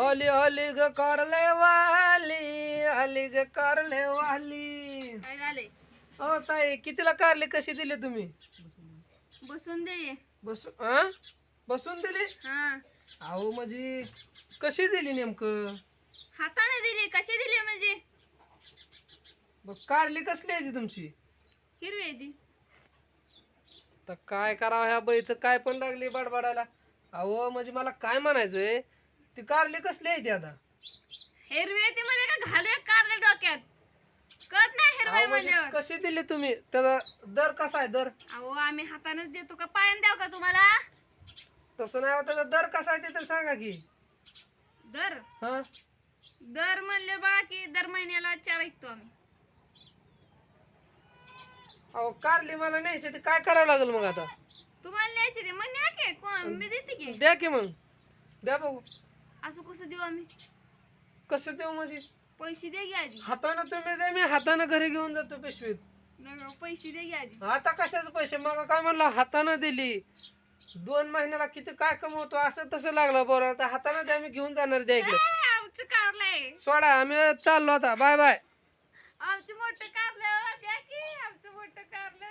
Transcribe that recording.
होली होली ग करले वाली आली ग करले वाली काय झाले? हो ताई कितीला कारले? कशी दिली तुम्ही? बसून दे. बसून हा बसून दिली? हा. अहो म्हणजे कशी दिली नेमकं? हाताने दिली. कशी दिली म्हणजे? मग कारली कसली आहे ती तुमची? हिरवी आहे ती. तर काय करावं ह्या बाईचं? काय पण लागली बडबडायला. अहो म्हणजे मला काय म्हणायचंय? ती कारली कसली आहे ती आता? हिरवी ती म्हणजे का घालूया कारले डोक्यात? कळत नाही हिरवी म्हणजे म्हणल्यावर. कशी दिली तुम्ही? त्याचा दर कसा आहे? दर? अहो आम्ही हातानेच देतो का? पायाने द्याव का तुम्हाला? तसं नाही हो, त्याचा दर कसा आहे ते तर सांगा की. दर? हा? दर म्हणले बघा की दर महिन्याला चार ऐकतो आम्ही. अहो कारली मला न्यायची ते काय करावं लागेल मग आता? तुम्हाला न्यायची ते? मग न्या की कोण? मी देते की. द्या की मग. द्या बघू. असं कसं देऊ आम्ही? कसं देऊ म्हणजे? पैसे दे की आधी. हातानं तुम्ही द्या मी हातानं घरी घेऊन जातो पिशवीत. नाही हो, पैसे दे की आधी. आता कशाचे पैसे? मग काय म्हणलं हातानं दिली. दोन महिन्याला किती काय कमवतो असं तसं लागलं बरं. आता हातानं द्या मी घेऊन जाणार द्या इकडे. ए, आमचं कारलं आहे. सोडा आम्ही चाललो आता. Bye bye. आमचं मोठं कारलं द्या की. आमचं मोठं कारलं